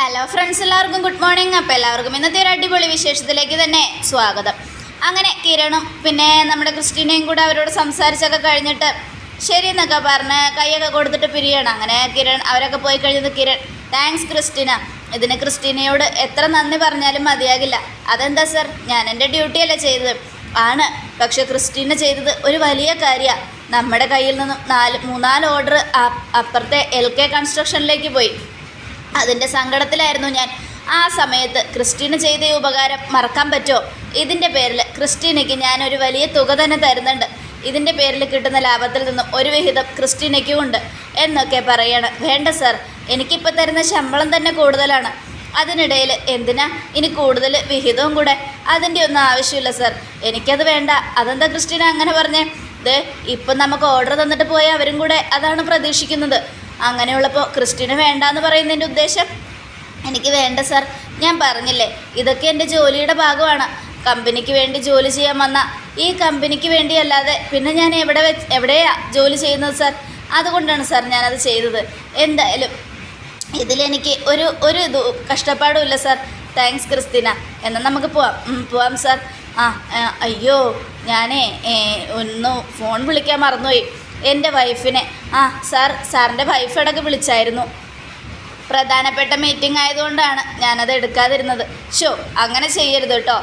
Hello friends എല്ലാവർക്കും good morning അപ്പോൾ എല്ലാവർക്കും ഇന്നത്തെ ഒരു അടിപൊളി വിശേഷത്തിലേക്ക് തന്നെ സ്വാഗതം. അങ്ങനെ കിരണും പിന്നെ നമ്മുടെ ക്രിസ്റ്റീനയും കൂടെ അവരോട് സംസാരിച്ചൊക്കെ കഴിഞ്ഞിട്ട് ശരി എന്നൊക്കെ പറഞ്ഞ് കൈയൊക്കെ കൊടുത്തിട്ട് പിരിയണം. അങ്ങനെ കിരൺ അവരൊക്കെ പോയി കഴിഞ്ഞത് കിരൺ. Thanks Christina. ഇതിന് ക്രിസ്റ്റീനയോട് എത്ര നന്ദി പറഞ്ഞാലും മതിയാകില്ല. അതെന്താ സർ ഞാൻ എന്റെ ഡ്യൂട്ടിയല്ലേ ചെയ്തത്? ആണ്. പക്ഷെ ക്രിസ്റ്റീന ചെയ്തത് ഒരു വലിയ കാര്യമാണ് നമ്മുടെ കയ്യിൽ നിന്നും നാല് മൂന്നാൽ ഓർഡർ അപ്പുറത്തെ എൽ കെ കൺസ്ട്രക്ഷനിലേക്ക് പോയി. അതിന്റെ സങ്കടത്തിലായിരുന്നു ഞാൻ. ആ സമയത്ത് ക്രിസ്റ്റീന ചെയ്ത ഉപകാരം മറക്കാൻ പറ്റുമോ? ഇതിന്റെ പേരിൽ ക്രിസ്റ്റീനയ്ക്ക് ഞാനൊരു വലിയ തുക തന്നെ തരുന്നുണ്ട്. ഇതിന്റെ പേരിൽ കിട്ടുന്ന ലാഭത്തിൽ നിന്നും ഒരു വിഹിതം ക്രിസ്റ്റീനയ്ക്കും ഉണ്ട് എന്നൊക്കെ പറയാണ്. വേണ്ട സർ എനിക്കിപ്പോൾ തരുന്ന ശമ്പളം തന്നെ കൂടുതലാണ്. അതിനിടയിൽ എന്തിനാ ഇനി കൂടുതൽ വിഹിതവും കൂടെ? അതിന്റെ ഒന്നും ആവശ്യമില്ല സർ. എനിക്കത് വേണ്ട. അതെന്താ ക്രിസ്റ്റീന അങ്ങനെ പറഞ്ഞേ? ദേ ഇപ്പം നമുക്ക് ഓർഡർ തന്നിട്ട് പോയ അവരും കൂടെ അതാണ് പ്രതീക്ഷിക്കുന്നത്. അങ്ങനെയുള്ളപ്പോൾ ക്രിസ്റ്റീന് വേണ്ട എന്ന് പറയുന്നതിന്റെ ഉദ്ദേശം? എനിക്ക് വേണ്ട സർ. ഞാൻ പറഞ്ഞില്ലേ ഇതൊക്കെ എന്റെ ജോലിയുടെ ഭാഗമാണ്. കമ്പനിക്ക് വേണ്ടി ജോലി ചെയ്യാൻ വന്ന ഈ കമ്പനിക്ക് വേണ്ടിയല്ലാതെ പിന്നെ ഞാൻ എവിടെ വെച്ച് എവിടെയാ ജോലി ചെയ്യുന്നത് സർ? അതുകൊണ്ടാണ് സാർ ഞാനത് ചെയ്തത്. എന്തായാലും ഇതിലെനിക്ക് ഒരു ഒരു ഇത് കഷ്ടപ്പാടും ഇല്ല സാർ. താങ്ക്സ് ക്രിസ്തീന എന്നാൽ നമുക്ക് പോവാം. പോവാം സാർ. ആ, അയ്യോ ഞാനേ ഒന്ന് ഫോൺ വിളിക്കാൻ മറന്നുപോയി. എന്റെ വൈഫിനെ. ആ സാർ സാറിന്റെ വൈഫ് ഇടയ്ക്ക് വിളിച്ചായിരുന്നു. പ്രധാനപ്പെട്ട മീറ്റിംഗ് ആയതുകൊണ്ടാണ് ഞാനത് എടുക്കാതിരുന്നത്. ഷോ അങ്ങനെ ചെയ്യരുത് കേട്ടോ.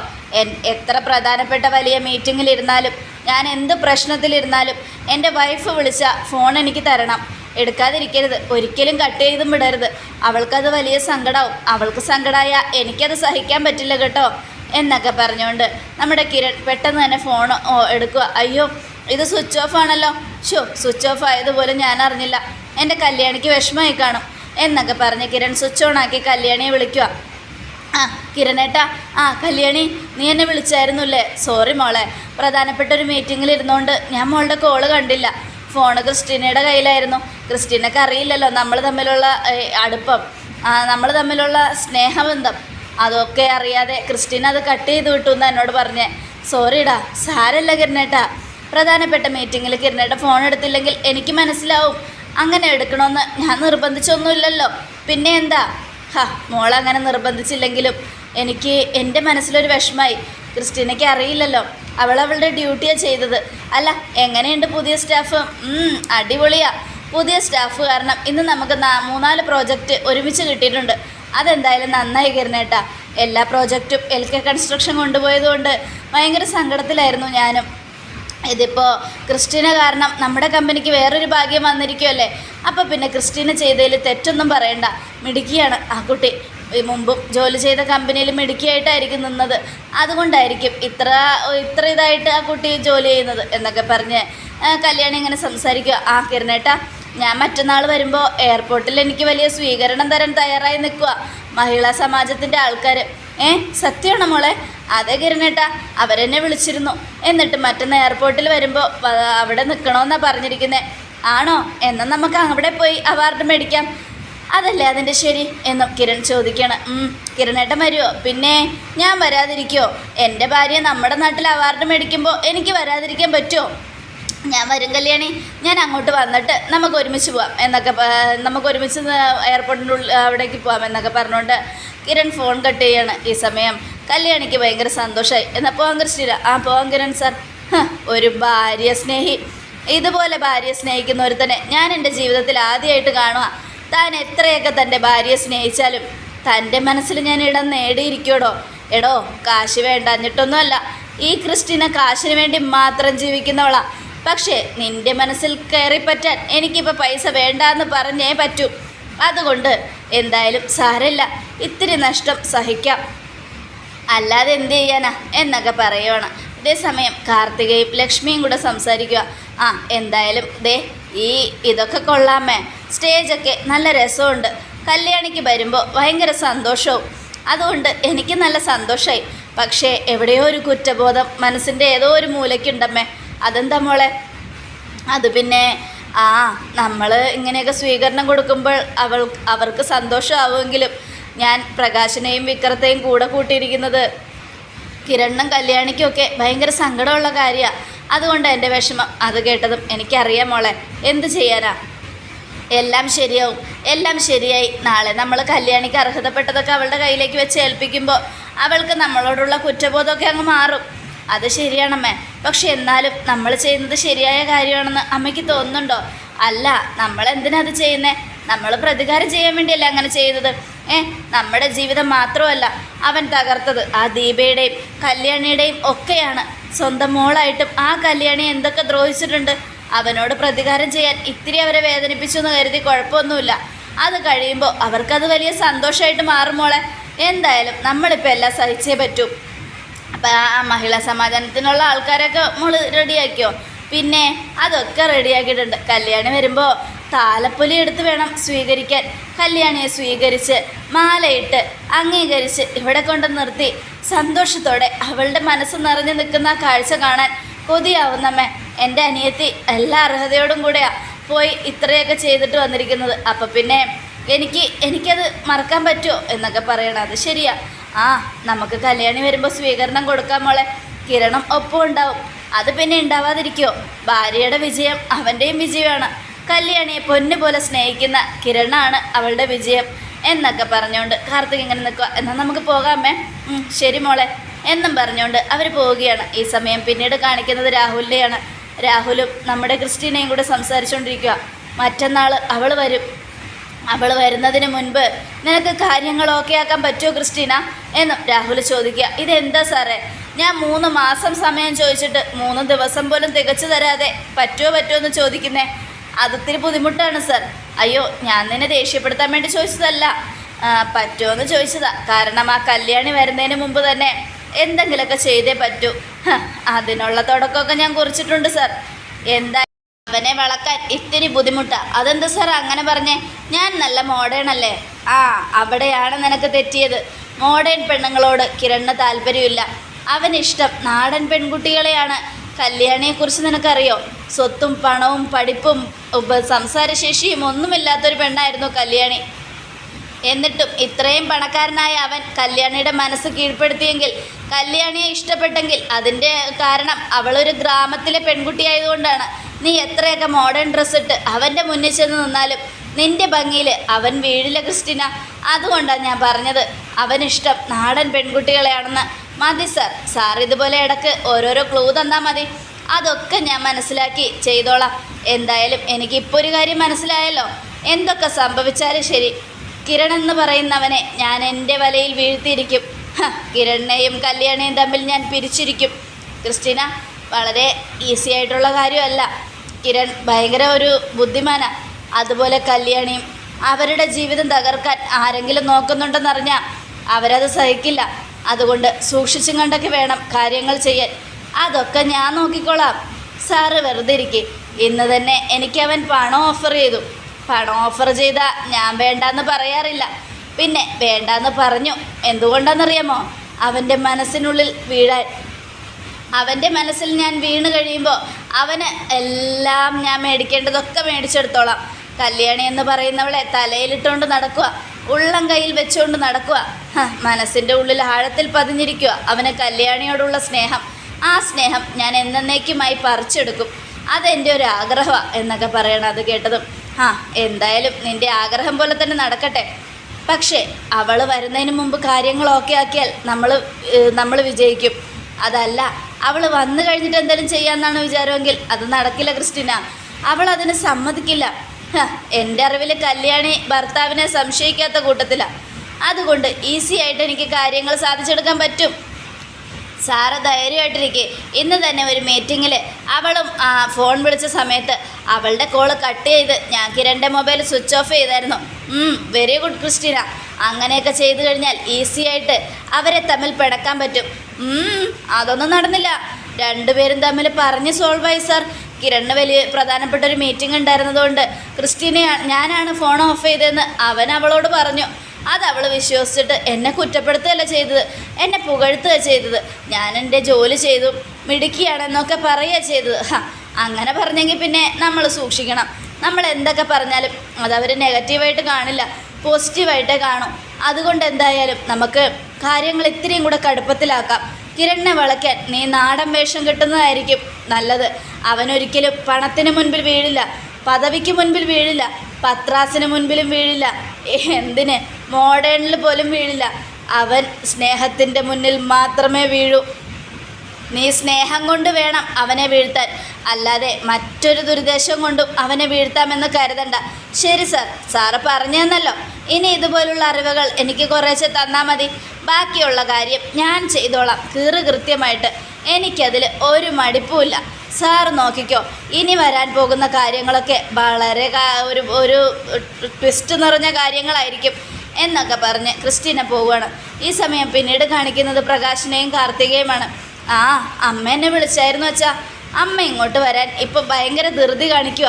എത്ര പ്രധാനപ്പെട്ട വലിയ മീറ്റിങ്ങിലിരുന്നാലും ഞാൻ എന്ത് പ്രശ്നത്തിലിരുന്നാലും എന്റെ വൈഫ് വിളിച്ച ഫോൺ എനിക്ക് തരണം. എടുക്കാതിരിക്കരുത്. ഒരിക്കലും കട്ട് ചെയ്തും വിടരുത്. അവൾക്കത് വലിയ സങ്കടമാവും അവൾക്ക് സങ്കടമായ എനിക്കത് സഹിക്കാൻ പറ്റില്ല കേട്ടോ. എന്നൊക്കെ പറഞ്ഞുകൊണ്ട് നമ്മുടെ കിരൺ പെട്ടെന്ന് തന്നെ ഫോൺ എടുക്കുക അയ്യോ ഇത് സ്വിച്ച് ഓഫ് ആണല്ലോ. ഷോ സ്വിച്ച് ഓഫ് ആയതുപോലെ ഞാൻ അറിഞ്ഞില്ല. എന്റെ കല്യാണിക്ക് വിഷമമായി കാണും. എന്നൊക്കെ പറഞ്ഞ് കിരൺ സ്വിച്ച് ഓൺ ആക്കി കല്യാണിയെ വിളിക്കുക. ആ കിരണേട്ടാ ആ കല്യാണി നീ എന്നെ വിളിച്ചായിരുന്നുല്ലേ? സോറി മോളെ. പ്രധാനപ്പെട്ട ഒരു മീറ്റിങ്ങിൽ ഇരുന്നുകൊണ്ട് ഞാൻ മോളുടെ കോൾ കണ്ടില്ല. ഫോണ് ക്രിസ്റ്റീനയുടെ കയ്യിലായിരുന്നു. ക്രിസ്റ്റീനക്ക് അറിയില്ലല്ലോ നമ്മൾ തമ്മിലുള്ള അടുപ്പം. നമ്മൾ തമ്മിലുള്ള സ്നേഹബന്ധം. അതൊക്കെ അറിയാതെ ക്രിസ്റ്റീന അത് കട്ട് ചെയ്ത് വിട്ടു എന്ന് എന്നോട് പറഞ്ഞേ. സോറിടാ സാരല്ല കിരണേട്ടാ പ്രധാനപ്പെട്ട മീറ്റിങ്ങിൽ കിരണയുടെ ഫോൺ എടുത്തില്ലെങ്കിൽ എനിക്ക് മനസ്സിലാവും. അങ്ങനെ എടുക്കണമെന്ന് ഞാൻ നിർബന്ധിച്ചൊന്നുമില്ലല്ലോ. പിന്നെ എന്താ? ഹാ മോളങ്ങനെ നിർബന്ധിച്ചില്ലെങ്കിലും എനിക്ക് എന്റെ മനസ്സിലൊരു വിഷമായി. ക്രിസ്റ്റീനയ്ക്ക് അറിയില്ലല്ലോ. അവൾ അവളുടെ ഡ്യൂട്ടിയാണ് ചെയ്തത്. അല്ല എങ്ങനെയുണ്ട് പുതിയ സ്റ്റാഫ് അടിപൊളിയാ. പുതിയ സ്റ്റാഫ് കാരണം ഇന്ന് നമുക്ക് മൂന്നാൽ പ്രോജക്റ്റ് ഒരുമിച്ച് കിട്ടിയിട്ടുണ്ട്. അതെന്തായാലും നന്നായി കിരണേട്ടാ എല്ലാ പ്രോജക്റ്റും എൽ കെ കൺസ്ട്രക്ഷൻ കൊണ്ടുപോയതുകൊണ്ട് ഭയങ്കര സങ്കടത്തിലായിരുന്നു ഞാനും. ഇതിപ്പോൾ ക്രിസ്റ്റീന കാരണം നമ്മുടെ കമ്പനിക്ക് വേറൊരു ഭാഗ്യം വന്നിരിക്കുമല്ലേ അപ്പോൾ പിന്നെ ക്രിസ്റ്റീന ചെയ്തതിൽ തെറ്റൊന്നും പറയണ്ട. മിടുക്കിയാണ് ആ കുട്ടി. മുമ്പും ജോലി ചെയ്ത കമ്പനിയിൽ മിടുക്കിയായിട്ടായിരിക്കും നിന്നത്. അതുകൊണ്ടായിരിക്കും ഇത്ര ഇത്ര ഇതായിട്ട് ആ കുട്ടി ജോലി ചെയ്യുന്നത് എന്നൊക്കെ പറഞ്ഞ് കല്യാണി ഇങ്ങനെ സംസാരിക്കുക ആ കിരണേട്ടാ ഞാൻ മറ്റന്നാൾ വരുമ്പോൾ എയർപോർട്ടിൽ എനിക്ക് വലിയ സ്വീകരണം തരാൻ തയ്യാറായി നിൽക്കുക മഹിളാ സമാജത്തിന്റെ ആൾക്കാർ ഏ സത്യമാണോ മോളെ? അതെ കിരണേട്ടാ അവരെന്നെ വിളിച്ചിരുന്നു. എന്നിട്ട് മറ്റന്ന് എയർപോർട്ടിൽ വരുമ്പോൾ അവിടെ നിൽക്കണമെന്നാണ് പറഞ്ഞിരിക്കുന്നത് ആണോ? എന്നാൽ നമുക്ക് അവിടെ പോയി അവാർഡ് മേടിക്കാം. അതല്ലേ അതിന്റെ ശരി? എന്ന് കിരൺ ചോദിക്കണം. കിരണേട്ടൻ വരുമോ പിന്നെ ഞാൻ വരാതിരിക്കുമോ എന്റെ ഭാര്യ നമ്മുടെ നാട്ടിൽ അവാർഡ് മേടിക്കുമ്പോൾ എനിക്ക് വരാതിരിക്കാൻ പറ്റുമോ ഞാൻ വരും കല്യാണി. ഞാൻ അങ്ങോട്ട് വന്നിട്ട് നമുക്ക് ഒരുമിച്ച് പോവാം എന്നൊക്കെ നമുക്ക് ഒരുമിച്ച് എയർപോർട്ടിന്റെ ഉള്ളിൽ അവിടേക്ക് പോവാം എന്നൊക്കെ പറഞ്ഞുകൊണ്ട് കിരൺ ഫോൺ കട്ട് ചെയ്യാണ് ഈ സമയം. കല്യാണിക്ക് ഭയങ്കര സന്തോഷമായി എന്നാൽ പോവാൻ ക്രിസ്റ്റീന ആ പോവാൻ കിരൺ സാർ ഒരു ഭാര്യ സ്നേഹി. ഇതുപോലെ ഭാര്യ സ്നേഹിക്കുന്ന ഒരുത്തനെ ഞാൻ എന്റെ ജീവിതത്തിൽ ആദ്യമായിട്ട് കാണുക താൻ എത്രയൊക്കെ തന്റെ ഭാര്യയെ സ്നേഹിച്ചാലും തന്റെ മനസ്സിൽ ഞാൻ ഇടം നേടിയിരിക്കോടോ എടോ കാശ് വേണ്ട എന്നിട്ടൊന്നുമല്ല ഈ ക്രിസ്റ്റിന കാശിന് വേണ്ടി മാത്രം ജീവിക്കുന്നവളാ. പക്ഷേ നിന്റെ മനസ്സിൽ കയറിപ്പറ്റാൻ എനിക്കിപ്പോൾ പൈസ വേണ്ടാന്ന് പറഞ്ഞേ പറ്റൂ. അതുകൊണ്ട് എന്തായാലും സാരല്ല ഇത്തിരി നഷ്ടം സഹിക്കാം. അല്ലാതെ എന്ത് ചെയ്യാനാ? എന്നൊക്കെ പറയുവാണ് ഇതേസമയം കാർത്തികയും ലക്ഷ്മിയും കൂടെ സംസാരിക്കുക ആ എന്തായാലും ദേ ഈ ഇതൊക്കെ കൊള്ളാമേ. സ്റ്റേജൊക്കെ നല്ല രസമുണ്ട്. കല്യാണിക്ക് വരുമ്പോൾ ഭയങ്കര സന്തോഷവും. അതുകൊണ്ട് എനിക്ക് നല്ല സന്തോഷമായി പക്ഷേ എവിടെയോ ഒരു കുറ്റബോധം മനസ്സിന്റെ ഏതോ ഒരു മൂലയ്ക്കുണ്ടമ്മേ. അതെന്താ മോളെ? അത് പിന്നെ ആ നമ്മൾ ഇങ്ങനെയൊക്കെ സ്വീകരണം കൊടുക്കുമ്പോൾ അവൾ അവർക്ക് സന്തോഷമാവുമെങ്കിലും ഞാൻ പ്രകാശനെയും വിക്രത്തെയും കൂടെ കൂട്ടിയിരിക്കുന്നത്. കിരണ്ണും കല്യാണിക്കുമൊക്കെ ഭയങ്കര സങ്കടമുള്ള കാര്യമാണ് അതുകൊണ്ട് എന്റെ വിഷമം. അത് കേട്ടതും എനിക്കറിയാം മോളെ. എന്ത് ചെയ്യാനാ? എല്ലാം ശരിയാവും. എല്ലാം ശരിയായി. നാളെ നമ്മൾ കല്യാണിക്ക് അർഹതപ്പെട്ടതൊക്കെ അവളുടെ കയ്യിലേക്ക് വെച്ച് ഏൽപ്പിക്കുമ്പോൾ അവൾക്ക് നമ്മളോടുള്ള കുറ്റബോധമൊക്കെ അങ്ങ് മാറും. അത് ശരിയാണമ്മേ. പക്ഷെ എന്നാലും നമ്മൾ ചെയ്യുന്നത് ശരിയായ കാര്യമാണെന്ന് അമ്മയ്ക്ക് തോന്നുന്നുണ്ടോ? അല്ല നമ്മൾ എന്തിനാ അത് ചെയ്യുന്നത് നമ്മൾ പ്രതികാരം ചെയ്യാൻ വേണ്ടിയല്ല അങ്ങനെ ചെയ്യുന്നത്. ഏ നമ്മുടെ ജീവിതം മാത്രമല്ല അവൻ തകർത്തത് ആ ദീപയുടെയും കല്യാണിയുടെയും ഒക്കെയാണ്. സ്വന്തം മോളായിട്ടും ആ കല്യാണി എന്തൊക്കെ ദ്രോഹിച്ചിട്ടുണ്ട്? അവനോട് പ്രതികാരം ചെയ്യാൻ ഇത്തിരി അവരെ വേദനിപ്പിച്ചു എന്ന് കരുതി കുഴപ്പമൊന്നുമില്ല. അത് കഴിയുമ്പോൾ അവർക്കത് വലിയ സന്തോഷമായിട്ട് മാറും മോളെ. എന്തായാലും നമ്മളിപ്പോൾ എല്ലാം സഹിച്ചേ പറ്റൂ. അപ്പം ആ മഹിളാ സമാധാനത്തിനുള്ള ആൾക്കാരൊക്കെ മോൾ റെഡിയാക്കിയോ പിന്നെ അതൊക്കെ റെഡിയാക്കിയിട്ടുണ്ട് കല്യാണി വരുമ്പോൾ താലപ്പൊലി എടുത്ത് വേണം സ്വീകരിക്കാൻ. കല്യാണിയെ സ്വീകരിച്ച് മാലയിട്ട് അംഗീകരിച്ച് ഇവിടെ കൊണ്ട് നിർത്തി. സന്തോഷത്തോടെ അവളുടെ മനസ്സ് നിറഞ്ഞു നിൽക്കുന്ന കാഴ്ച കാണാൻ കൊതിയാവുന്നമ്മേ. എന്റെ അനിയത്തി എല്ലാ അർഹതയോടും കൂടെയാ പോയി ഇത്രയൊക്കെ ചെയ്തിട്ട് വന്നിരിക്കുന്നത്. അപ്പം പിന്നെ എനിക്ക് എനിക്കത് മറക്കാൻ പറ്റുമോ എന്നൊക്കെ പറയണം. അത് ശരിയാ. ആ നമുക്ക് കല്യാണി വരുമ്പോൾ സ്വീകരണം കൊടുക്കാൻ മോളെ. കിരണം ഒപ്പം ഉണ്ടാവും അത് പിന്നെ ഉണ്ടാവാതിരിക്കുമോ ഭാര്യയുടെ വിജയം അവന്റെയും വിജയമാണ്. കല്യാണിയെ പൊന്ന് പോലെ സ്നേഹിക്കുന്ന കിരണാണ് അവളുടെ വിജയം എന്നൊക്കെ പറഞ്ഞുകൊണ്ട് കാർത്തിക് ഇങ്ങനെ നിൽക്കുക എന്നാൽ നമുക്ക് പോകാമേ ശരി മോളെ. എന്നും പറഞ്ഞുകൊണ്ട് അവർ പോവുകയാണ്. ഈ സമയം പിന്നീട് കാണിക്കുന്നത് രാഹുലിനെയാണ്. രാഹുലും നമ്മുടെ ക്രിസ്റ്റീനയും കൂടെ സംസാരിച്ചുകൊണ്ടിരിക്കുക മറ്റന്നാൾ അവൾ വരും. അവൾ വരുന്നതിന് മുൻപ് നിനക്ക് കാര്യങ്ങൾ ഓക്കെ ആക്കാൻ പറ്റുമോ ക്രിസ്റ്റീന? എന്നും രാഹുൽ ചോദിക്കുക. ഇതെന്താ സാറേ? ഞാൻ മൂന്ന് മാസം സമയം ചോദിച്ചിട്ട് മൂന്ന് ദിവസം പോലും തികച്ചു തരാതെ പറ്റുമോ പറ്റുമോ എന്ന് ചോദിക്കുന്നേ. അതിത്തിരി ബുദ്ധിമുട്ടാണ് സർ അയ്യോ ഞാൻ നിന്നെ ദേഷ്യപ്പെടുത്താൻ വേണ്ടി ചോദിച്ചതല്ല. പറ്റുമെന്ന് ചോദിച്ചതാ. കാരണം ആ കല്യാണി വരുന്നതിന് മുമ്പ് തന്നെ എന്തെങ്കിലുമൊക്കെ ചെയ്തേ പറ്റൂ. അതിനുള്ള തുടക്കമൊക്കെ ഞാൻ കുറിച്ചിട്ടുണ്ട് സർ എന്താ അവനെ വളക്കാൻ ഇത്തിരി ബുദ്ധിമുട്ടാണ് അതെന്താ സർ അങ്ങനെ പറഞ്ഞേ? ഞാൻ നല്ല മോഡേൺ അല്ലേ ആ അവിടെയാണ് നിനക്ക് തെറ്റിയത്. മോഡേൺ പെണ്ണുങ്ങളോട് കിരണിന് താല്പര്യമില്ല. അവനിഷ്ടം നാടൻ പെൺകുട്ടികളെയാണ്. കല്യാണിയെക്കുറിച്ച് നിനക്കറിയോ? സ്വത്തും പണവും പഠിപ്പും സംസാരശേഷിയും ഒന്നുമില്ലാത്തൊരു പെണ്ണായിരുന്നു കല്യാണി. എന്നിട്ടും ഇത്രയും പണക്കാരനായ അവൻ കല്യാണിയുടെ മനസ്സ് കീഴ്പ്പെടുത്തിയെങ്കിൽ കല്യാണിയെ ഇഷ്ടപ്പെട്ടെങ്കിൽ അതിന്റെ കാരണം അവളൊരു ഗ്രാമത്തിലെ പെൺകുട്ടിയായതുകൊണ്ടാണ്. നീ എത്രയൊക്കെ മോഡേൺ ഡ്രസ്സ് ഇട്ട് അവന്റെ മുന്നിൽ ചെന്ന് നിന്നാലും നിന്റെ ഭംഗിയിൽ അവൻ വീഴില്ല ക്രിസ്റ്റിന. അതുകൊണ്ടാണ് ഞാൻ പറഞ്ഞത്. അവനിഷ്ടം നാടൻ പെൺകുട്ടികളെയാണെന്ന് മതി സാർ. സാർ ഇതുപോലെ ഇടയ്ക്ക് ഓരോരോ ക്ലൂ തന്നാൽ മതി. അതൊക്കെ ഞാൻ മനസ്സിലാക്കി ചെയ്തോളാം. എന്തായാലും എനിക്കിപ്പോൾ ഒരു കാര്യം മനസ്സിലായല്ലോ. എന്തൊക്കെ സംഭവിച്ചാലും ശരി. കിരൺ എന്ന് പറയുന്നവനെ ഞാൻ എന്റെ വലയിൽ വീഴ്ത്തിയിരിക്കും. കിരണിനെയും കല്യാണിയും തമ്മിൽ ഞാൻ പിരിച്ചിരിക്കും. ക്രിസ്റ്റീന വളരെ ഈസി ആയിട്ടുള്ള കാര്യമല്ല. കിരൺ ഭയങ്കര ഒരു ബുദ്ധിമാനാ. അതുപോലെ കല്യാണിയും അവരുടെ ജീവിതം തകർക്കാൻ ആരെങ്കിലും നോക്കുന്നുണ്ടെന്നറിഞ്ഞാൽ അവരത് സഹിക്കില്ല. അതുകൊണ്ട് സൂക്ഷിച്ചും കണ്ടൊക്കെ വേണം കാര്യങ്ങൾ ചെയ്യാൻ. അതൊക്കെ ഞാൻ നോക്കിക്കോളാം. സാറ് വെറുതെ ഇരിക്കെ. ഇന്ന് തന്നെ എനിക്ക് അവൻ പണം ഓഫർ ചെയ്തു. പണം ഓഫർ ചെയ്താൽ ഞാൻ വേണ്ടാന്ന് പറയാറില്ല. പിന്നെ വേണ്ടാന്ന് പറഞ്ഞു. എന്തുകൊണ്ടാണെന്നറിയാമോ അവന്റെ മനസ്സിനുള്ളിൽ വീഴാൻ. അവന്റെ മനസ്സിൽ ഞാൻ വീണ് കഴിയുമ്പോൾ അവന് എല്ലാം ഞാൻ മേടിക്കേണ്ടതൊക്കെ മേടിച്ചെടുത്തോളാം. കല്യാണി എന്ന് പറയുന്നവളെ തലയിലിട്ടുകൊണ്ട് നടക്കുക ഉള്ളം കയ്യിൽ വെച്ചുകൊണ്ട് നടക്കുക. മനസ്സിന്റെ ഉള്ളിൽ ആഴത്തിൽ പതിഞ്ഞിരിക്കുക. അവന് കല്യാണിയോടുള്ള സ്നേഹം. ആ സ്നേഹം ഞാൻ എന്നേക്കുമായി പറിച്ചെടുക്കും. അതെന്റെ ഒരു ആഗ്രഹമാണ് എന്നൊക്കെ പറയണം അത് കേട്ടതും. ആ എന്തായാലും നിന്റെ ആഗ്രഹം പോലെ തന്നെ നടക്കട്ടെ. പക്ഷേ അവൾ വരുന്നതിന് മുമ്പ് കാര്യങ്ങളൊക്കെ ആക്കിയാൽ നമ്മൾ നമ്മൾ വിജയിക്കും. അതല്ല അവൾ വന്നു കഴിഞ്ഞിട്ട് എന്തെങ്കിലും ചെയ്യാമെന്നാണ് വിചാരമെങ്കിൽ അത് നടക്കില്ല ക്രിസ്റ്റിന. അവൾ അതിന് സമ്മതിക്കില്ല. എന്റെ അറിവിൽ കല്യാണി ഭർത്താവിനെ സംശയിക്കാത്ത കൂട്ടത്തിലാണ് അതുകൊണ്ട് ഈസി ആയിട്ട് എനിക്ക് കാര്യങ്ങൾ സാധിച്ചെടുക്കാൻ പറ്റും. സാറ് ധൈര്യമായിട്ടിരിക്കെ. ഇന്ന് തന്നെ ഒരു മീറ്റിങ്ങിൽ അവളും ഫോൺ വിളിച്ച സമയത്ത് അവളുടെ കോൾ കട്ട് ചെയ്ത് ഞാൻ കിരണിന്റെ മൊബൈൽ സ്വിച്ച് ഓഫ് ചെയ്തായിരുന്നു. Very good Christina. അങ്ങനെയൊക്കെ ചെയ്തു കഴിഞ്ഞാൽ ഈസി ആയിട്ട് അവരെ തമ്മിൽ പിടക്കാൻ പറ്റും. അതൊന്നും നടന്നില്ല. രണ്ടുപേരും തമ്മിൽ പറഞ്ഞ് സോൾവായി സാർ കിരണിന് വലിയ പ്രധാനപ്പെട്ട ഒരു മീറ്റിംഗ് ഉണ്ടായിരുന്നതുകൊണ്ട് ക്രിസ്റ്റീനെ ഞാനാണ് ഫോൺ ഓഫ് ചെയ്തതെന്ന് അവൻ അവളോട് പറഞ്ഞു. അത് അവൾ വിശ്വസിച്ചിട്ട് എന്നെ കുറ്റപ്പെടുത്തുകയല്ല ചെയ്തത്. എന്നെ പുകഴ്ത്തുക ചെയ്തത്. ഞാൻ എന്റെ ജോലി ചെയ്തു മിടുക്കിയാണെന്നൊക്കെ പറയുക ചെയ്തത്. അങ്ങനെ പറഞ്ഞെങ്കിൽ പിന്നെ നമ്മൾ സൂക്ഷിക്കണം. നമ്മൾ എന്തൊക്കെ പറഞ്ഞാലും അതവർ നെഗറ്റീവായിട്ട് കാണില്ല പോസിറ്റീവായിട്ടേ കാണും. അതുകൊണ്ട് എന്തായാലും നമുക്ക് കാര്യങ്ങൾ ഇത്രയും കൂടെ കടുപ്പത്തിലാക്കാം. കിരണിനെ വളയ്ക്കാൻ നീ നാടൻ വേഷം കിട്ടുന്നതായിരിക്കും നല്ലത്. അവനൊരിക്കലും പണത്തിന് മുൻപിൽ വീഴില്ല പദവിക്ക് മുൻപിൽ വീഴില്ല പത്രാസിന് മുൻപിലും വീഴില്ല എന്തിന്? മോഡേണിൽ പോലും വീഴില്ല. അവൻ സ്നേഹത്തിന്റെ മുന്നിൽ മാത്രമേ വീഴൂ. നീ സ്നേഹം കൊണ്ട് വേണം അവനെ വീഴ്ത്താൻ. അല്ലാതെ മറ്റൊരു ദുരുദ്ദേശം കൊണ്ടും അവനെ വീഴ്ത്താമെന്ന് കരുതണ്ട. ശരി സാർ സാറ് പറഞ്ഞു തന്നല്ലോ ഇനി ഇതുപോലുള്ള അറിവുകൾ എനിക്ക് കുറേശ്ശെ തന്നാൽ മതി. ബാക്കിയുള്ള കാര്യം ഞാൻ ചെയ്തോളാം. കീറ് കൃത്യമായിട്ട് എനിക്കതിൽ ഒരു മടിപ്പുമില്ല സാർ നോക്കിക്കോ ഇനി വരാൻ പോകുന്ന കാര്യങ്ങളൊക്കെ വളരെ ഒരു ഒരു ട്വിസ്റ്റ് നിറഞ്ഞ കാര്യങ്ങളായിരിക്കും എന്നൊക്കെ പറഞ്ഞ് ക്രിസ്റ്റീന പോവുകയാണ്. ഈ സമയം പിന്നീട് കാണിക്കുന്നത് പ്രകാശിനെയും കാർത്തികയുമാണ്. ആ അമ്മ എന്നെ വിളിച്ചായിരുന്നു വെച്ചാ അമ്മ ഇങ്ങോട്ട് വരാൻ ഇപ്പൊ ഭയങ്കര ധൃതി കാണിക്കുക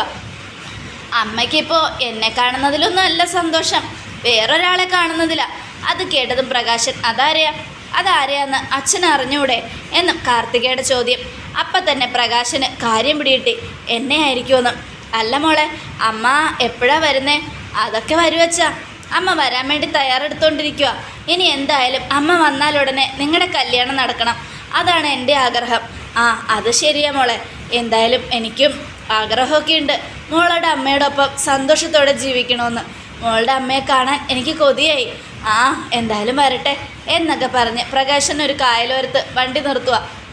അമ്മയ്ക്കിപ്പോൾ എന്നെ കാണുന്നതിലൊന്നും അല്ല സന്തോഷം. വേറൊരാളെ കാണുന്നതില. അത് കേട്ടതും പ്രകാശൻ അതാരെയാ? അതാരെയാന്ന് അച്ഛൻ അറിഞ്ഞൂടെ എന്നും കാർത്തികയുടെ ചോദ്യം. അപ്പം തന്നെ പ്രകാശന് കാര്യം പിടികിട്ടി. എന്നെ ആയിരിക്കുമെന്ന്. അല്ല മോളെ അമ്മ എപ്പോഴാ വരുന്നേ? അതൊക്കെ വരുവച്ചാ അമ്മ വരാൻ വേണ്ടി തയ്യാറെടുത്തോണ്ടിരിക്കുക ഇനി എന്തായാലും അമ്മ വന്നാലുടനെ നിങ്ങളുടെ കല്യാണം നടക്കണം. അതാണ് എന്റെ ആഗ്രഹം. ആ അത് ശരിയാ മോളെ. എന്തായാലും എനിക്കും ആഗ്രഹമൊക്കെ ഉണ്ട്. മോളുടെ അമ്മയോടൊപ്പം സന്തോഷത്തോടെ ജീവിക്കണമെന്ന് മോളുടെ അമ്മയെ കാണാൻ എനിക്ക് കൊതിയായി. ആ എന്തായാലും വരട്ടെ. എന്നൊക്കെ പറഞ്ഞ് പ്രകാശൻ ഒരു കായലോരത്ത് വണ്ടി നിർത്തുക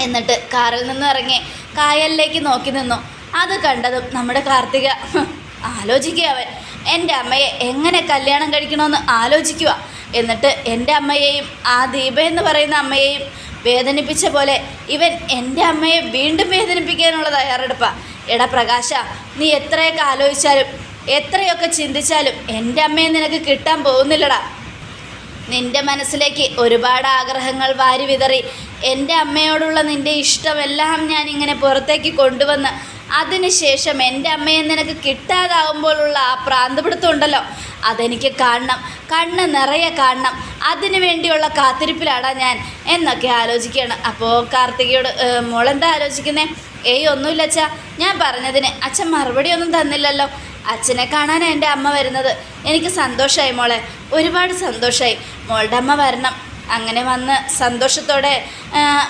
എന്നിട്ട് കാറിൽ നിന്ന് ഇറങ്ങി കായലിലേക്ക് നോക്കി നിന്നു. അത് കണ്ടതും നമ്മുടെ കാർത്തിക ആലോചിക്കുക അവൻ. എന്റെ അമ്മയെ എങ്ങനെ കല്യാണം കഴിക്കണമെന്ന് ആലോചിക്കുക. എന്നിട്ട് എന്റെ അമ്മയെയും ആ ദീപ എന്ന് പറയുന്ന അമ്മയെയും വേദനിപ്പിച്ച പോലെ ഇവൻ എന്റെ അമ്മയെ വീണ്ടും വേദനിപ്പിക്കാനുള്ള തയ്യാറെടുപ്പാ. എടാ പ്രകാശ നീ എത്രയൊക്കെ ആലോചിച്ചാലും എത്രയൊക്കെ ചിന്തിച്ചാലും എന്റെ അമ്മയെ നിനക്ക് കിട്ടാൻ പോകുന്നില്ലടാ. നിന്റെ മനസ്സിലേക്ക് ഒരുപാട് ആഗ്രഹങ്ങൾ വാരി വിതറി. എന്റെ അമ്മയോടുള്ള നിന്റെ ഇഷ്ടമെല്ലാം ഞാൻ ഇങ്ങനെ പുറത്തേക്ക് കൊണ്ടുവന്ന് അതിനുശേഷം എന്റെ അമ്മയെ നിനക്ക് കിട്ടാതാവുമ്പോഴുള്ള ആ പ്രാന്തപിടുത്തം ഉണ്ടല്ലോ അതെനിക്ക് കാണണം. കണ്ണ് നിറയെ കാണണം. അതിനു വേണ്ടിയുള്ള കാത്തിരിപ്പിലാണ് ഞാൻ എന്നൊക്കെ ആലോചിക്കുകയാണ്. അപ്പോൾ കാർത്തികയോട് "ഏ, മോളെന്താ ആലോചിക്കുന്നേ? ഏയ് ഒന്നുമില്ല അച്ഛ. ഞാൻ പറഞ്ഞതിന് അച്ഛൻ മറുപടി ഒന്നും തന്നില്ലല്ലോ. അച്ഛനെ കാണാനാണ് എന്റെ അമ്മ വരുന്നത്. എനിക്ക് സന്തോഷമായി മോളെ. ഒരുപാട് സന്തോഷമായി മോളുടെ അമ്മ വരണം. അങ്ങനെ വന്ന് സന്തോഷത്തോടെ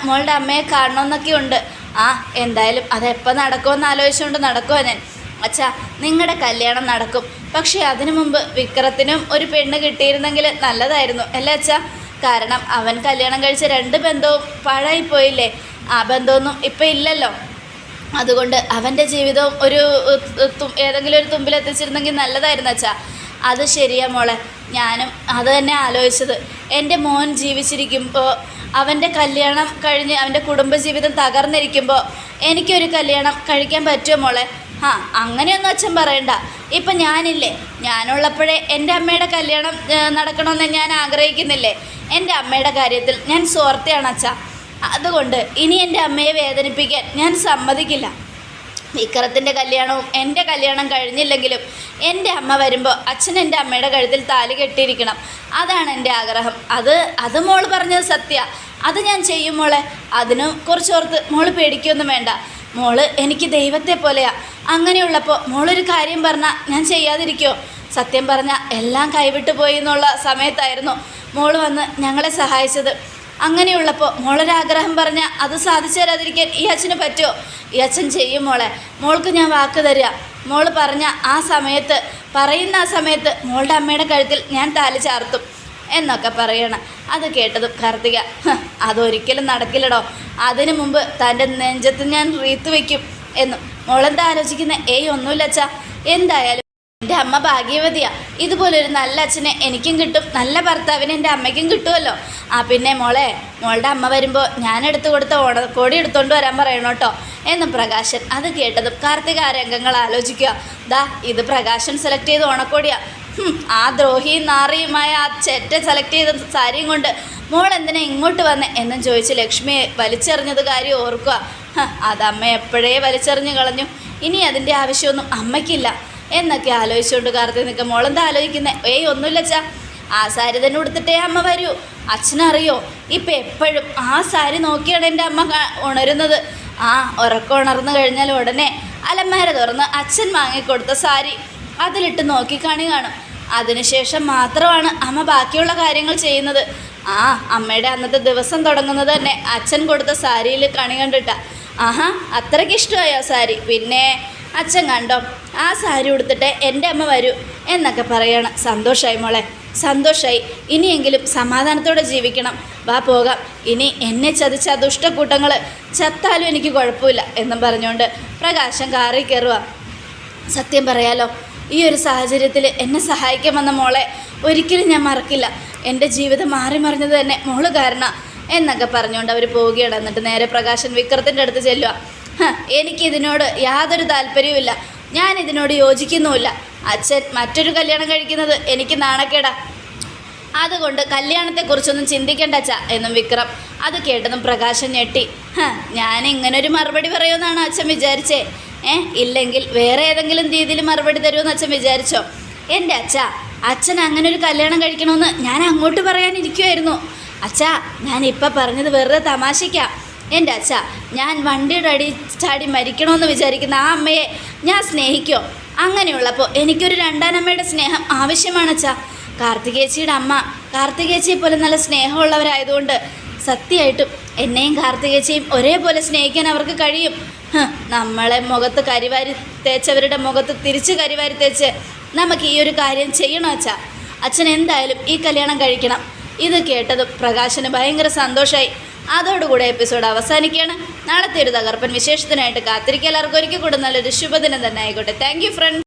മോളുടെ അമ്മയെ കാണണമെന്നൊക്കെ ഉണ്ട്. ആ എന്തായാലും അതെപ്പോൾ നടക്കുമെന്ന് ആലോചിച്ചുകൊണ്ട് നടക്കുമോ ഞാൻ. അച്ഛാ നിങ്ങളുടെ കല്യാണം നടക്കും. പക്ഷേ അതിനു മുമ്പ് വിക്രത്തിനും ഒരു പെണ്ണ് കിട്ടിയിരുന്നെങ്കിൽ നല്ലതായിരുന്നു. അല്ലേ അച്ഛാ? കാരണം അവൻ കല്യാണം കഴിച്ച രണ്ട് ബന്ധവും പാഴായിപ്പോയില്ലേ? ആ ബന്ധമൊന്നും ഇപ്പം ഇല്ലല്ലോ. അതുകൊണ്ട് അവന്റെ ജീവിതവും ഒരു ഏതെങ്കിലും ഒരു തുമ്പിലെത്തിച്ചിരുന്നെങ്കിൽ നല്ലതായിരുന്നു അച്ഛാ. അത് ശരിയാ മോളെ. ഞാനും അത് തന്നെ ആലോചിച്ചത്. എന്റെ മോൻ ജീവിച്ചിരിക്കുമ്പോൾ അവന്റെ കല്യാണം കഴിഞ്ഞ് അവന്റെ കുടുംബജീവിതം തകർന്നിരിക്കുമ്പോൾ എനിക്കൊരു കല്യാണം കഴിക്കാൻ പറ്റുമോ മോളെ? ആ അങ്ങനെയൊന്നും അച്ഛൻ പറയണ്ട. ഇപ്പം ഞാനില്ലേ? ഞാനുള്ളപ്പോഴേ എന്റെ അമ്മയുടെ കല്യാണം നടക്കണമെന്ന് ഞാൻ ആഗ്രഹിക്കുന്നില്ലേ? എന്റെ അമ്മയുടെ കാര്യത്തിൽ ഞാൻ സ്വാർത്ഥയാണ് അച്ഛ. അതുകൊണ്ട് ഇനി എന്റെ അമ്മയെ വേദനിപ്പിക്കാൻ ഞാൻ സമ്മതിക്കില്ല. വിക്രത്തിന്റെ കല്യാണവും എന്റെ കല്യാണം കഴിഞ്ഞില്ലെങ്കിലും എന്റെ അമ്മ വരുമ്പോൾ അച്ഛൻ എന്റെ അമ്മയുടെ കഴുത്തിൽ താലി കെട്ടിയിരിക്കണം. അതാണ് എന്റെ ആഗ്രഹം. അത് അത് മോൾ പറഞ്ഞത് സത്യ. അത് ഞാൻ ചെയ്യും മോളെ. അതിനും കുറച്ചോർത്ത് മോൾ പേടിക്കൊന്നും വേണ്ട. മോൾ എനിക്ക് ദൈവത്തെ പോലെയാ. അങ്ങനെയുള്ളപ്പോൾ മോളൊരു കാര്യം പറഞ്ഞാൽ ഞാൻ ചെയ്യാതിരിക്കുമോ സത്യം പറഞ്ഞാൽ എല്ലാം കൈവിട്ടു പോയി എന്നുള്ള സമയത്തായിരുന്നു മോൾ വന്ന് ഞങ്ങളെ സഹായിച്ചത്. അങ്ങനെയുള്ളപ്പോൾ മോളൊരാഗ്രഹം പറഞ്ഞാൽ അത് സാധിച്ചു തരാതിരിക്കാൻ ഈ അച്ഛന് പറ്റുമോ ഈ അച്ഛൻ ചെയ്യും മോളെ. മോൾക്ക് ഞാൻ വാക്ക് തരിക. മോൾ പറഞ്ഞ ആ സമയത്ത് പറയുന്ന ആ സമയത്ത് മോളുടെ അമ്മയുടെ കഴുത്തിൽ ഞാൻ താലി ചാർത്തും എന്നൊക്കെ പറയണം. അത് കേട്ടതും കാർത്തിക അതൊരിക്കലും നടക്കില്ലടോ. അതിനു മുമ്പ് തന്റെ നെഞ്ചത്ത് ഞാൻ റീത്ത് വയ്ക്കും എന്നും. മോളെന്താ ആലോചിക്കുന്ന? ഏയ് ഒന്നുമില്ല അച്ഛാ. എന്തായാലും എന്റെ അമ്മ ഭാഗ്യവതിയാ. ഇതുപോലൊരു നല്ല അച്ഛനെ എനിക്കും കിട്ടും. നല്ല ഭർത്താവിനെ എന്റെ അമ്മയ്ക്കും കിട്ടുമല്ലോ ആ പിന്നെ മോളെ മോളുടെ അമ്മ വരുമ്പോൾ ഞാൻ എടുത്തു കൊടുത്ത ഓണക്കോടി എടുത്തോണ്ട് വരാൻ പറയണം കേട്ടോ എന്നും പ്രകാശൻ അത് കേട്ടതും കാർത്തിക രംഗങ്ങൾ ആലോചിക്കുക. ദാ ഇത് പ്രകാശൻ സെലക്ട് ചെയ്ത ഓണക്കോടിയാ. ആ ദ്രോഹിയും നാറിയുമായ ആ ചെറ്റ സെലക്ട് ചെയ്ത സാരിയും കൊണ്ട് മോൾ എന്തിനാ ഇങ്ങോട്ട് വന്നേ എന്നും ചോദിച്ച് ലക്ഷ്മിയെ വലിച്ചെറിഞ്ഞത് കാര്യം ഓർക്കുക. അത് അമ്മ എപ്പോഴേ വലിച്ചെറിഞ്ഞ് കളഞ്ഞു. ഇനി അതിന്റെ ആവശ്യമൊന്നും അമ്മയ്ക്കില്ല. എന്നൊക്കെ ആലോചിച്ചുകൊണ്ട് കാർത്തി നിൽക്കുക. മോളെന്താ ആലോചിക്കുന്നത് ഏയ് ഒന്നുമില്ല അച്ഛാ. ആ സാരി തന്നെ ഉടുത്തിട്ടേ അമ്മ വരൂ. അച്ഛനറിയോ? ഇപ്പം എപ്പോഴും ആ സാരി നോക്കിയാണ് എന്റെ അമ്മ ഉണരുന്നത്. ആ ഉറക്കം ഉണർന്നു കഴിഞ്ഞാൽ ഉടനെ അലമാര തുറന്ന് അച്ഛൻ വാങ്ങിക്കൊടുത്ത സാരി അതിലിട്ട് നോക്കിക്കാണി കാണും അതിനുശേഷം മാത്രമാണ് അമ്മ ബാക്കിയുള്ള കാര്യങ്ങൾ ചെയ്യുന്നത്. ആ അമ്മയുടെ അന്നത്തെ ദിവസം തുടങ്ങുന്നത് തന്നെ അച്ഛൻ കൊടുത്ത സാരിയിൽ കണി കണ്ടിട്ടാ. ആഹാ അത്രയ്ക്ക് ഇഷ്ടമായോ സാരി? പിന്നെ അച്ഛൻ കണ്ടോ? ആ സാരി ഉടുത്തിട്ട് എന്റെ അമ്മ വരൂ എന്നൊക്കെ പറയണം. സന്തോഷമായി മോളെ. സന്തോഷമായി ഇനിയെങ്കിലും സമാധാനത്തോടെ ജീവിക്കണം. വാ പോകാം. ഇനി എന്നെ ചതിച്ച ദുഷ്ടക്കൂട്ടങ്ങൾ ചത്താലും എനിക്ക് കുഴപ്പമില്ല എന്നും പറഞ്ഞുകൊണ്ട് പ്രകാശം കാറി കയറുക സത്യം പറയാലോ ഈ ഒരു സാഹചര്യത്തിൽ എന്നെ സഹായിക്കാൻ വന്ന മോളെ ഒരിക്കലും ഞാൻ മറക്കില്ല. എന്റെ ജീവിതം മാറി മറിഞ്ഞത് തന്നെ മോൾ കാരണം എന്നൊക്കെ പറഞ്ഞുകൊണ്ട് അവർ പോവുകയാണ്. എന്നിട്ട് നേരെ പ്രകാശൻ വിക്രത്തിന്റെ അടുത്ത് ചെല്ലുക "ഹ, എനിക്കിതിനോട് യാതൊരു താല്പര്യവുമില്ല. ഞാൻ ഇതിനോട് യോജിക്കുന്നുമില്ല. അച്ഛൻ മറ്റൊരു കല്യാണം കഴിക്കുന്നത് എനിക്ക് നാണക്കേടാ. അതുകൊണ്ട് കല്യാണത്തെക്കുറിച്ചൊന്നും ചിന്തിക്കേണ്ട അച്ഛ എന്നും വിക്രം. അത് കേട്ടതും പ്രകാശൻ ഞെട്ടി. ഞാൻ ഇങ്ങനൊരു മറുപടി പറയുമെന്നാണ് അച്ഛൻ വിചാരിച്ചേ? ഏ ഇല്ലെങ്കിൽ വേറെ ഏതെങ്കിലും രീതിയിൽ മറുപടി തരുമെന്ന് അച്ഛൻ വിചാരിച്ചോ? എന്റെ അച്ഛ അച്ഛൻ അങ്ങനെ ഒരു കല്യാണം കഴിക്കണമെന്ന് ഞാൻ അങ്ങോട്ട് പറയാനിരിക്കുമായിരുന്നു അച്ഛാ ഞാൻ ഇപ്പം പറഞ്ഞത് വെറുതെ തമാശയ്ക്കാം. എന്റെ അച്ഛ ഞാൻ വണ്ടിയുടെ അടി ചാടി മരിക്കണമെന്ന് വിചാരിക്കുന്ന ആ അമ്മയെ ഞാൻ സ്നേഹിക്കോ? അങ്ങനെയുള്ളപ്പോൾ എനിക്കൊരു രണ്ടാനമ്മയുടെ സ്നേഹം ആവശ്യമാണ് അച്ഛ. കാർത്തികേച്ചിയുടെ അമ്മ കാർത്തികേച്ചിയെ പോലെ നല്ല സ്നേഹമുള്ളവരായതുകൊണ്ട് സത്യമായിട്ടും എന്നെയും കാർത്തികേച്ചിയും ഒരേപോലെ സ്നേഹിക്കാൻ അവർക്ക് കഴിയും. നമ്മളെ മുഖത്ത് കരിവാരി തേച്ചവരുടെ മുഖത്ത് തിരിച്ച് കരിവാരി തേച്ച് നമുക്ക് ഈ ഒരു കാര്യം ചെയ്യണോ അച്ഛാ. അച്ഛൻ എന്തായാലും ഈ കല്യാണം കഴിക്കണം. ഇത് കേട്ടതും പ്രകാശന് ഭയങ്കര സന്തോഷമായി അതോടുകൂടെ എപ്പിസോഡ് അവസാനിക്കുകയാണ്. നാളത്തെ ഒരു തകർപ്പൻ വിശേഷത്തിനായിട്ട് കാത്തിരിക്കുക. എല്ലാവർക്കും ഒരിക്കൽ കൂടെ നല്ലൊരു ശുഭദിനം തന്നെ ആയിക്കോട്ടെ. Thank front